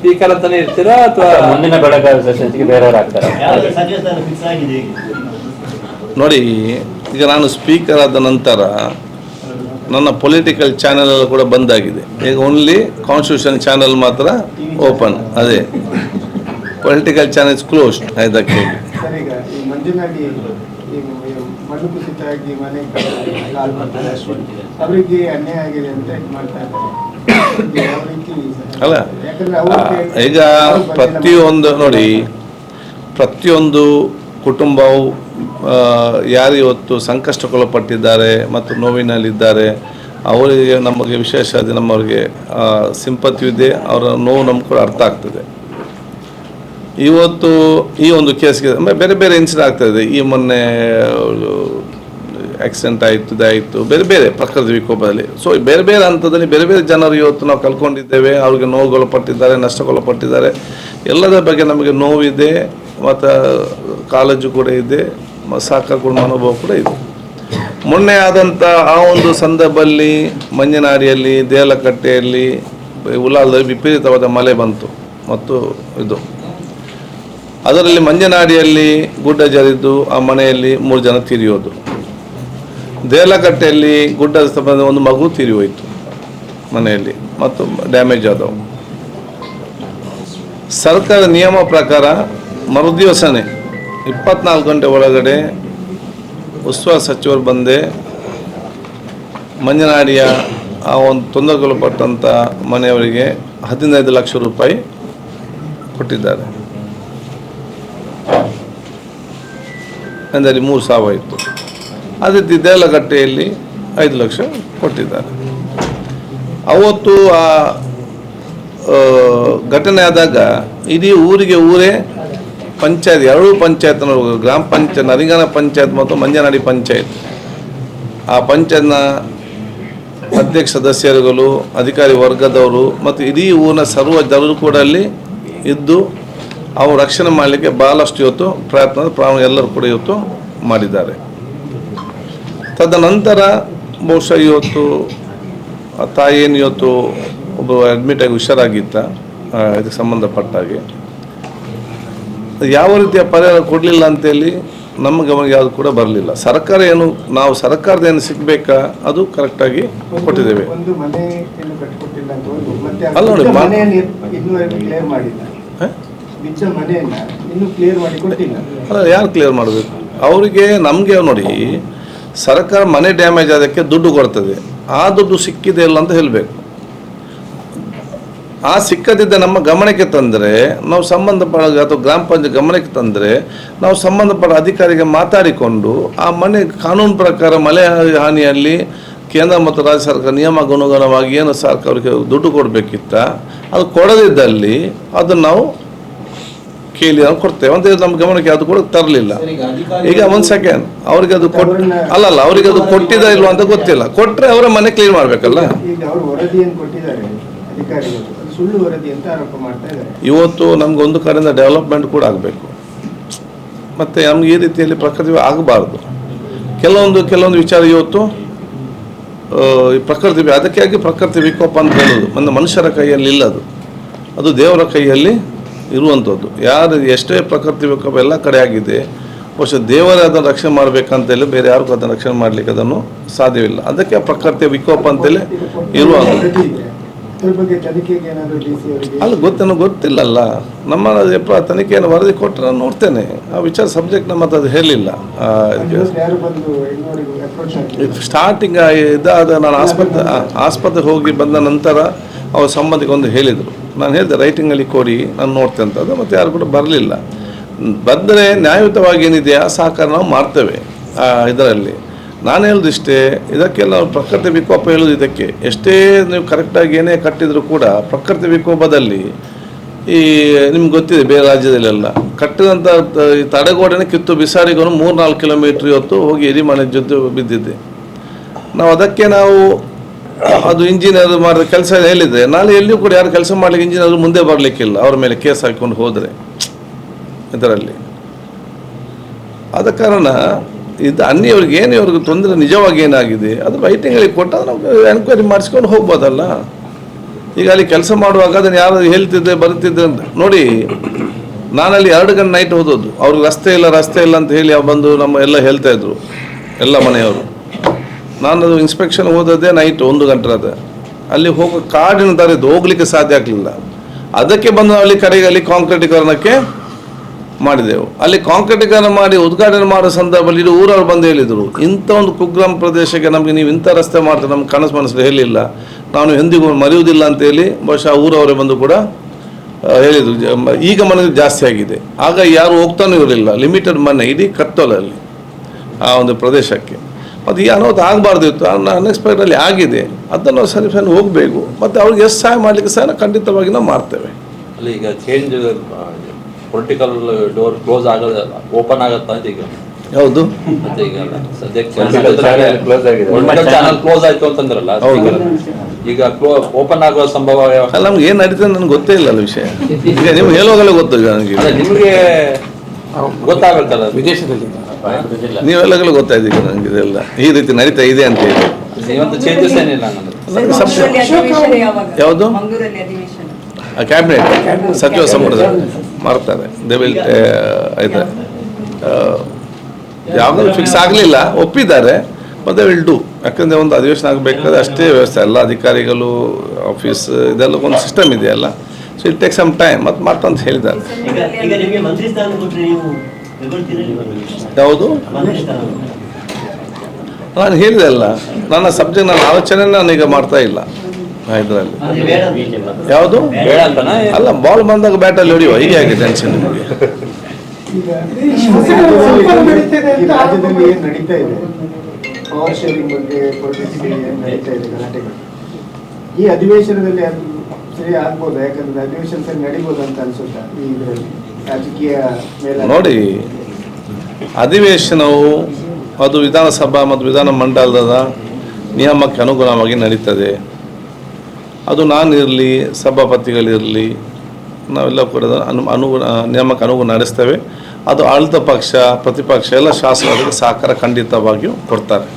Speaker ಅಂತಾನೆ ಇರ್ತೀರಾ ಅಥವಾ ಮುಂದಿನ ಬೆಳಗಾವಿ ಸೆಷನ್ಸ್ಗೆ ಬೇರೆಯವ್ರು ಆಗ್ತಾರೆ? ನೋಡಿ ಈಗ ನಾನು ಸ್ಪೀಕರ್ ಆದ ನಂತರ ನನ್ನ ಪೊಲಿಟಿಕಲ್ ಚಾನೆಲ್ ಕೂಡ ಬಂದ್ ಆಗಿದೆ ಈಗ ಓನ್ಲಿ ಕಾನ್ಸ್ಟಿಟ್ಯೂಷನ್ ಚಾನೆಲ್ ಮಾತ್ರ ಓಪನ್ ಅದೇ. ಪೊಲಿಟಿಕಲ್ ಚಾನೆಲ್ಸ್ ಕ್ಲೋಸ್ಡ್ ಇದಕ್ಕೆ ಮಣ್ಣು ಕುಸಿತ ಆಗಿ ಮನೆ ಅವರಿಗೆ ಅನ್ಯಾಯ ಆಗಿದೆ ಅಂತ ಮಾಡ್ತಾ ಇದ್ದಾರೆ? ಅಲ್ಲ ಈಗ ಪ್ರತಿಯೊಂದು ನೋಡಿ ಪ್ರತಿಯೊಂದು ಕುಟುಂಬವು ಯಾರು ಇವತ್ತು ಸಂಕಷ್ಟಕ್ಕೊಳಪಟ್ಟಿದ್ದಾರೆ ಮತ್ತು ನೋವಿನಲ್ಲಿದ್ದಾರೆ ಅವರಿಗೆ ನಮಗೆ ವಿಶೇಷ ನಮ್ಮವ್ರಿಗೆ ನಮ್ಮವರಿಗೆ ಸಿಂಪತಿ ಇದೆ ಅವರ ನೋವು ನಮ್ಗೆ ಕೂಡ ಅರ್ಥ ಆಗ್ತದೆ. ಇವತ್ತು ಈ ಒಂದು ಕೇಸ್ಗೆ ಬೇರೆ ಬೇರೆ ಇನ್ಸಿಡೆಂಟ್ ಆಗ್ತದೆ ಈ ಮೊನ್ನೆ ಆಕ್ಸಿಡೆಂಟ್ ಆಯಿತು ಇದಾಯಿತು ಬೇರೆ ಬೇರೆ ಪ್ರಕೃತಿ ವಿಕೋಪದಲ್ಲಿ. ಸೊ ಬೇರೆ ಬೇರೆ ಹಂತದಲ್ಲಿ ಬೇರೆ ಬೇರೆ ಜನರು ಇವತ್ತು ನಾವು ಕಲ್ಕೊಂಡಿದ್ದೇವೆ ಅವ್ರಿಗೆ ನೋವುಗೊಳಪಟ್ಟಿದ್ದಾರೆ, ನಷ್ಟಗೊಳಪಟ್ಟಿದ್ದಾರೆ. ನಷ್ಟಗಳು ಪಟ್ಟಿದ್ದಾರೆ ಎಲ್ಲದರ ಬಗ್ಗೆ ನಮಗೆ ನೋವಿದೆ, ಮತ್ತು ಕಾಲೇಜು ಕೂಡ ಇದೆ ಸಾಕಾಗುವ ಅನುಭವ ಕೂಡ ಇದೆ. ಮೊನ್ನೆ ಆದಂಥ ಆ ಒಂದು ಸಂದರ್ಭದಲ್ಲಿ ಮಂಜನಾಡಿಯಲ್ಲಿ ದೇಲಕಟ್ಟೆಯಲ್ಲಿ ಉಲಾಲದಲ್ಲಿ ವಿಪರೀತವಾದ ಮಳೆ ಬಂತು. ಮತ್ತು ಇದು. ಅದರಲ್ಲಿ ಮಂಜನಾಡಿಯಲ್ಲಿ ಗುಡ್ಡ ಜರಿದು ಆ ಮನೆಯಲ್ಲಿ ಮೂರು ಜನ ತೀರಿಯೋದು ದೇಲಕಟ್ಟೆಯಲ್ಲಿ ಗುಡ್ಡದ ಸಂಬಂಧ ಒಂದು ಮಗು ತೀರಿ ಹೋಯಿತು ಮನೆಯಲ್ಲಿ, ಮತ್ತು ಡ್ಯಾಮೇಜ್ ಆದವು. ಸರ್ಕಾರ ನಿಯಮ ಪ್ರಕಾರ ಮರುದಿವಸನೇ ಇಪ್ಪತ್ನಾಲ್ಕು ಗಂಟೆ ಒಳಗಡೆ ಉಸ್ತುವಾರಿ ಸಚಿವರು ಬಂದೆ ಮಂಜನಾಡಿಯ ಆ ಒಂದು ತೊಂದರೆಗೊಳಪಟ್ಟಂಥ ಮನೆಯವರಿಗೆ ಹದಿನೈದು ಲಕ್ಷ ರೂಪಾಯಿ ಕೊಟ್ಟಿದ್ದಾರೆ. ಅಂದರೆ ಮೂರು ಸಾವಿರ ಅದೇ ರೀತಿ ದೇಲಗಟ್ಟೆಯಲ್ಲಿ ಐದು ಲಕ್ಷ ಕೊಟ್ಟಿದ್ದಾರೆ. ಅವತ್ತು ಆ ಘಟನೆ ಆದಾಗ ಇಡೀ ಊರಿಗೆ ಊರೇ ಪಂಚಾಯತ್, ಎರಡೂ ಪಂಚಾಯತ್ ಗ್ರಾಮ ಪಂಚಾಯತ್ ನರಿಂಗಾನ ಪಂಚಾಯತ್ ಮತ್ತು ಮಂಜನಾಡಿ ಪಂಚಾಯತ್. ಆ ಪಂಚಾಯತ್ನ ಅಧ್ಯಕ್ಷ ಸದಸ್ಯರುಗಳು, ಅಧಿಕಾರಿ ವರ್ಗದವರು ಮತ್ತು ಇಡೀ ಊರಿನ ಸರ್ವ ಜನರು ಕೂಡ ಅಲ್ಲಿ ಇದ್ದು ಅವು ರಕ್ಷಣೆ ಮಾಡಲಿಕ್ಕೆ ಭಾಳಷ್ಟು ಇವತ್ತು ಪ್ರಯತ್ನ, ಪ್ರಾಣ ಎಲ್ಲರೂ ಕೂಡ ಇವತ್ತು ಮಾಡಿದ್ದಾರೆ. ತದನಂತರ ಬಹುಶಃ ಇವತ್ತು ಆ ತಾಯಿಯನ್ನು ಇವತ್ತು ಒಬ್ಬ ಅಡ್ಮಿಟ್ ಆಗಿ ಹುಷಾರಾಗಿತ್ತ ಇದಕ್ಕೆ ಸಂಬಂಧಪಟ್ಟ ಹಾಗೆ. ಯಾವ ರೀತಿಯ ಪರಿಹಾರ ಕೊಡಲಿಲ್ಲ ಅಂತೇಳಿ ನಮ್ಮ ಗಮನಕ್ಕೆ ಯಾವುದು ಕೂಡ ಬರಲಿಲ್ಲ. ಸರ್ಕಾರ ಏನು ನಾವು ಸರ್ಕಾರದ ಏನು ಸಿಗಬೇಕಾ ಅದು ಕರೆಕ್ಟಾಗಿ ಕೊಟ್ಟಿದ್ದೇವೆ. ಅಲ್ಲ ನೋಡಿ, ಅಲ್ಲ ಯಾರು ಕ್ಲಿಯರ್ ಮಾಡಬೇಕು? ಅವರಿಗೆ ನಮಗೆ ನೋಡಿ ಸರ್ಕಾರ ಮನೆ ಡ್ಯಾಮೇಜ್ ಆದಕ್ಕೆ ದುಡ್ಡು ಕೊಡ್ತದೆ. ಆ ದುಡ್ಡು ಸಿಕ್ಕಿದೆ ಇಲ್ಲ ಅಂತ ಹೇಳಬೇಕು. ಆ ಸಿಕ್ಕದಿದ್ದ ನಮ್ಮ ಗಮನಕ್ಕೆ ತಂದರೆ, ನಾವು ಸಂಬಂಧಪಟ್ಟ ಅಥವಾ ಗ್ರಾಮ ಪಂಚಾಯತ್ ಗಮನಕ್ಕೆ ತಂದರೆ, ನಾವು ಸಂಬಂಧಪಟ್ಟ ಅಧಿಕಾರಿಗೆ ಮಾತಾಡಿಕೊಂಡು ಆ ಮನೆ ಕಾನೂನು ಪ್ರಕಾರ ಮಳೆ ಹಾನಿಯಲ್ಲಿ ಕೇಂದ್ರ ಮತ್ತು ರಾಜ್ಯ ಸರ್ಕಾರ ನಿಯಮಕ್ಕನುಗುಣವಾಗಿ ಏನು ಸರ್ಕಾರಕ್ಕೆ ದುಡ್ಡು ಕೊಡಬೇಕಿತ್ತ, ಅದು ಕೊಡದಿದ್ದಲ್ಲಿ ಅದನ್ನು ನಾವು ಕೇಳಿ ನಾವು ಕೊಡ್ತೇವೆ. ಅಂತ ನಮ್ಮ ಗಮನಕ್ಕೆ ಅದು ಕೂಡ ತರಲಿಲ್ಲ. ಈಗ ಒಂದು ಸೆಕೆಂಡ್ ಅವ್ರಿಗೆ ಅದು ಕೊಟ್ಟು ಅಲ್ಲಲ್ಲ ಅವ್ರಿಗೆ ಅದು ಕೊಟ್ಟಿದ ಇಲ್ವಾ ಅಂತ ಗೊತ್ತಿಲ್ಲ. ಕೊಟ್ಟರೆ ಅವರ ಮನೆ ಕ್ಲೀನ್ ಮಾಡಬೇಕಲ್ಲ. ಇವತ್ತು ನಮ್ಗೆ ಒಂದು ಕಡೆಯಿಂದ ಡೆವಲಪ್ಮೆಂಟ್ ಕೂಡ ಆಗಬೇಕು. ಮತ್ತು ನಮ್ಗೆ ಈ ರೀತಿಯಲ್ಲಿ ಪ್ರಕೃತಿ ಆಗಬಾರ್ದು. ಕೆಲವೊಂದು ಕೆಲವೊಂದು ವಿಚಾರ ಇವತ್ತು ಈ ಪ್ರಕೃತಿ ಅದಕ್ಕಾಗಿ ಪ್ರಕೃತಿ ವಿಕೋಪ ಅಂತ ಹೇಳೋದು ಒಂದು ಮನುಷ್ಯರ ಕೈಯಲ್ಲಿ ಇಲ್ಲ ಅದು ಅದು ದೇವರ ಕೈಯಲ್ಲಿ ಇರುವಂಥದ್ದು. ಯಾರು ಎಷ್ಟೇ ಪ್ರಕೃತಿ ವಿಕೋಪ ಎಲ್ಲ ಕಡೆ ಆಗಿದೆ ಬಹುಶಃ ದೇವರೇ ಅದನ್ನು ರಕ್ಷಣೆ ಮಾಡಬೇಕಂತೇಳಿ ಬೇರೆ ಯಾರಿಗೂ ಅದನ್ನು ರಕ್ಷಣೆ ಮಾಡಲಿಕ್ಕೆ ಅದನ್ನು ಸಾಧ್ಯವಿಲ್ಲ. ಅದಕ್ಕೆ ಪ್ರಕೃತಿ ವಿಕೋಪ ಅಂತೇಳಿ ಇರುವ ಅಲ್ಲಿ ಗೊತ್ತೇನು ಗೊತ್ತಿಲ್ಲಲ್ಲ. ನಮ್ಮ ತನಿಖೆಯನ್ನು ವರದಿ ಕೊಟ್ಟರೆ ನಾನು ನೋಡ್ತೇನೆ. ಆ ವಿಚಾರ ಸಬ್ಜೆಕ್ಟ್ ನಮ್ಮ ಅದು ಹೇಳಿಲ್ಲ ಸ್ಟಾರ್ಟಿಂಗ್ ಇದಾದ ನಾನು ಆಸ್ಪತ್ರೆ ಆಸ್ಪತ್ರೆಗೆ ಹೋಗಿ ಬಂದ ನಂತರ ಅವ್ರ ಸಂಬಂಧಿಕ ಒಂದು ಹೇಳಿದರು. ನಾನು ಹೇಳಿದೆ ರೈಟಿಂಗಲ್ಲಿ ಕೊಡಿ, ನಾನು ನೋಡ್ತೇನೆ ಅಂತ. ಅದು ಮತ್ತು ಯಾರು ಕೂಡ ಬರಲಿಲ್ಲ. ಬಂದರೆ ನ್ಯಾಯಯುತವಾಗಿ ಏನಿದೆಯಾ ಸಹಕಾರ ನಾವು ಮಾಡ್ತೇವೆ ಇದರಲ್ಲಿ. ನಾನು ಹೇಳೋದಿಷ್ಟೇ ಇದಕ್ಕೆಲ್ಲ ಪ್ರಕೃತಿ ವಿಕೋಪ ಹೇಳೋದು ಇದಕ್ಕೆ. ಎಷ್ಟೇ ನೀವು ಕರೆಕ್ಟಾಗಿ ಏನೇ ಕಟ್ಟಿದರೂ ಕೂಡ ಪ್ರಕೃತಿ ವಿಕೋಪದಲ್ಲಿ ಈ, ನಿಮ್ಗೆ ಗೊತ್ತಿದೆ, ಬೇರೆ ರಾಜ್ಯದಲ್ಲೆಲ್ಲ. ಕಟ್ಟಿದಂಥ ಈ ತಡೆಗೋಡೆನ ಕಿತ್ತು ಬಿಸಾಡಿಕೊಂಡು ಮೂರು ನಾಲ್ಕು ಕಿಲೋಮೀಟ್ರ್ ಇವತ್ತು ಹೋಗಿ ಎರಿಮನೆ ಜೊತೆ ಬಿದ್ದಿದ್ದೆ ನಾವು ಅದಕ್ಕೆ ನಾವು ಅದು ಇಂಜಿನಿಯರ್ ಮಾಡಿದ ಕೆಲಸ ಹೇಳಿದ್ರೆ, ನಾಳೆ ಎಲ್ಲಿಯೂ ಕೂಡ ಯಾರು ಕೆಲಸ ಮಾಡ್ಲಿಕ್ಕೆ ಇಂಜಿನಿಯರ್ ಮುಂದೆ ಬರಲಿಕ್ಕಿಲ್ಲ, ಅವ್ರ ಮೇಲೆ ಕೇಸ್ ಹಾಕಿಕೊಂಡು ಹೋದರೆ, ಇದರಲ್ಲಿ. ಆದ ಕಾರಣ, ಇದು ಅನ್ನಿಯವ್ರಿಗೆ ಏನು ಇವ್ರಿಗೆ ತೊಂದರೆ ನಿಜವಾಗಿ ಏನಾಗಿದೆ, ಅದು ರೈಟಿಂಗಳಿಗೆ ಕೊಟ್ಟಾಗ ನಾವು ಎನ್ಕ್ವೈರಿ ಮಾಡಿಸ್ಕೊಂಡು ಹೋಗ್ಬೋದಲ್ಲ. ಈಗ ಅಲ್ಲಿ ಕೆಲಸ ಮಾಡುವಾಗ ಅದನ್ನು ಯಾರು ಹೇಳ್ತಿದ್ದೆ ಬರುತ್ತಿದ್ದೆ ಅಂತ. ನೋಡಿ, ನಾನಲ್ಲಿ ಎರಡು ಗಂಟೆ ನೈಟ್ ಹೋದದ್ದು. ಅವ್ರಿಗೆ ರಸ್ತೆ ಇಲ್ಲ ರಸ್ತೆ ಇಲ್ಲ ಅಂತ ಹೇಳಿ ಬಂದು ನಮ್ಮ ಎಲ್ಲ ಹೇಳ್ತಾ ಇದ್ರು, ಎಲ್ಲ ಮನೆಯವರು. ನಾನು ಇನ್ಸ್ಪೆಕ್ಷನ್ ಹೋದದ್ದೇ ನೈಟ್ ಒಂದು ಗಂಟೆ ಅದ. ಅಲ್ಲಿ ಹೋಗೋ ಕಾಡಿನ ದಾರಿ ಇದ್ದು ಹೋಗ್ಲಿಕ್ಕೆ ಸಾಧ್ಯ ಆಗಲಿಲ್ಲ. ಅದಕ್ಕೆ ಬಂದು ಅಲ್ಲಿ ಕಡೆಗೆ ಅಲ್ಲಿ ಕಾಂಕ್ರೀಟೀಕರಣಕ್ಕೆ ಮಾಡಿದೆವು. ಅಲ್ಲಿ ಕಾಂಕ್ರೀಟೀಕರಣ ಮಾಡಿ ಉದ್ಘಾಟನೆ ಮಾಡೋ ಸಂದರ್ಭದಲ್ಲಿ ಇಡೀ ಊರವರು ಬಂದು ಹೇಳಿದರು. ಇಂಥ ಒಂದು ಕುಗ್ರಾಮ ಪ್ರದೇಶಕ್ಕೆ ನಮಗೆ ನೀವು ಇಂಥ ರಸ್ತೆ ಮಾಡ್ತಾರೆ ನಮ್ಗೆ ಕನಸು ಮನಸ್ಸು ಹೇಳಿಲ್ಲ. ನಾನು ಎಂದಿಗೂ ಮರೆಯುವುದಿಲ್ಲ ಅಂತೇಳಿ ಬಹುಶಃ ಊರವರೇ ಬಂದು ಕೂಡ ಹೇಳಿದರು. ಈಗ ಮನೆ ಜಾಸ್ತಿ ಆಗಿದೆ. ಆಗ ಯಾರು ಹೋಗ್ತಾನೂ ಇರಲಿಲ್ಲ. ಲಿಮಿಟೆಡ್ ಮನೆ, ಇಡೀ ಕತ್ತಲಲ್ಲಿ ಆ ಒಂದು ಪ್ರದೇಶಕ್ಕೆ. ಮತ್ತು ಈ ಅನಾಹುತ ಆಗಬಾರ್ದಿತ್ತು ಅನ್ಎಕ್ಸ್ಪೆಕ್ಟಲ್ಲಿ ಆಗಿದೆ. ಅದನ್ನು ಸರಿಫೈನ್ ಹೋಗಬೇಕು. ಮತ್ತು ಅವ್ರಿಗೆ ಎಷ್ಟು ಸಹಾಯ ಮಾಡಲಿಕ್ಕೆ ಸಹ ನಾವು ಖಂಡಿತವಾಗಿ ನಾವು ಮಾಡ್ತೇವೆ. ಅಲ್ಲಿ ಈಗ ಚೇಂಜ್ ಪೊಲಿಟಿಕಲ್ ಡೋರ್ ಕ್ಲೋಸ್ ಆಗಲ್ಲ ಓಪನ್ ಆಗುತ್ತಾ ಅಂತ ಈಗ? ಹೌದು. ಮತ್ತೆ ಈಗ ಸದ್ಯಕ್ಕೆ. ಚಾನಲ್ ಕ್ಲೋಸ್ ಆಯ್ತು ಅಂತಂದ್ರಲ್ಲ ಹೌದು. ಈಗ- ಓಪನ್ ಆಗುವ ಸಂಭವ ಅಲ್ಲ ನಮ್ಗೆ ಏನು ನಡೀತದೆ ನನಗೆ ಗೊತ್ತೇ ಇಲ್ಲ ಅಲ್ಲ ವಿಷಯ. ಈಗ ನಿಮ್ಗೆ ಹೇಳುವಾಗಲೇ ಗೊತ್ತು ಈಗ ನನಗೆ. ಅದೇ ನಿಮ್ಗೆ ಗೊತ್ತಾಗತ್ತಲ್ಲ ವಿದೇಶದಲ್ಲಿ. ನೀವೆಲ್ಲಗಳು ಗೊತ್ತಾಯ್ತು ನನಗೆ ಇದೆಲ್ಲ? ಈ ರೀತಿ ನಡೀತಾ ಇದೆ ಅಂತ ಹೇಳಿ. ಯಾವುದು? ಕ್ಯಾಬಿನೆಟ್ ಸಚಿವ ಸಂಪುಟದ ಮಾಡ್ತಾರೆ. ದೇ ವಿಲ್ ಇದೆ ಯಾವುದೂ ಫಿಕ್ಸ್ ಆಗಲಿಲ್ಲ ಒಪ್ಪಿದ್ದಾರೆ ಮತ್ತೆ ವಿಲ್ ಡೂ ಯಾಕಂದರೆ ಒಂದು ಅಧಿವೇಶನ ಆಗಬೇಕಾದ್ರೆ ಅಷ್ಟೇ ವ್ಯವಸ್ಥೆ. ಎಲ್ಲ ಅಧಿಕಾರಿಗಳು ಆಫೀಸ್ ಇದೆಲ್ಲ ಒಂದು ಸಿಸ್ಟಮ್ ಇದೆಯಲ್ಲ. So it take some time ಮತ್ತೆ ಮಾಡ್ತಾ ಅಂತ ಹೇಳಿದ್ದಾರೆ ಯಾವುದು? ನಾನು ಹೇಳಿದೆ ಅಲ್ಲ, ನನ್ನ ಸಬ್ಜೆಕ್ಟ್ ನನ್ನ ಆಲೋಚನೆ ನಾನು ಈಗ ಮಾಡ್ತಾ ಇಲ್ಲ ಇದರಲ್ಲಿ. ಯಾವುದು? ಅಲ್ಲ ಬಾಲ್ ಬಂದಾಗ ಬ್ಯಾಟಲ್ಲಿ ಹೊಡೆಯುವ, ಹೀಗೆ ಆಗಿದೆ ಟೆನ್ಷನ್ ನಿಮಗೆ. ಈ ಅಧಿವೇಶನದಲ್ಲಿ ಸರಿ ಆಗ್ಬೋದು? ಯಾಕಂದ್ರೆ ಅಧಿವೇಶನ ಸರಿ ಅಂತ ಅನ್ಸುತ್ತೆ ಈ ಇದರಲ್ಲಿ? ನೋಡಿ, ಅಧಿವೇಶನವು ಅದು ವಿಧಾನಸಭಾ ಮತ್ತು ವಿಧಾನ ಮಂಡಲದ ನಿಯಮಕ್ಕೆ ಅನುಗುಣವಾಗಿ ನಡೀತದೆ. ಅದು ನಾನಿರಲಿ, ಸಭಾಪತಿಗಳಿರಲಿ, ನಾವೆಲ್ಲ ಕೂಡ ಅನು, ಅನುಗುಣ, ನಿಯಮಕ್ಕೆ ಅನುಗುಣ ನಡೆಸ್ತೇವೆ. ಅದು ಆಳಿತ ಪಕ್ಷ, ಪ್ರತಿಪಕ್ಷ ಎಲ್ಲ ಶಾಸಕರಿಗೆ ಸಹಕಾರ ಖಂಡಿತವಾಗಿಯೂ ಕೊಡ್ತಾರೆ.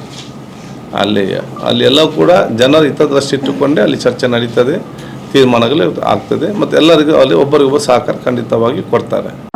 ಅಲ್ಲಿ ಅಲ್ಲಿ ಎಲ್ಲವೂ ಕೂಡ ಜನರ ಹಿತದೃಷ್ಟಿ ಇಟ್ಟುಕೊಂಡೇ ಅಲ್ಲಿ ಚರ್ಚೆ ನಡೀತದೆ. ತೀರ್ಮಾನಗಳು ಆಗ್ತದೆ. ಮತ್ತು ಎಲ್ಲರಿಗೂ ಅಲ್ಲಿ ಒಬ್ಬರಿಗೊಬ್ಬರು ಸಹಕಾರ ಖಂಡಿತವಾಗಿ ಕೊಡ್ತಾರೆ.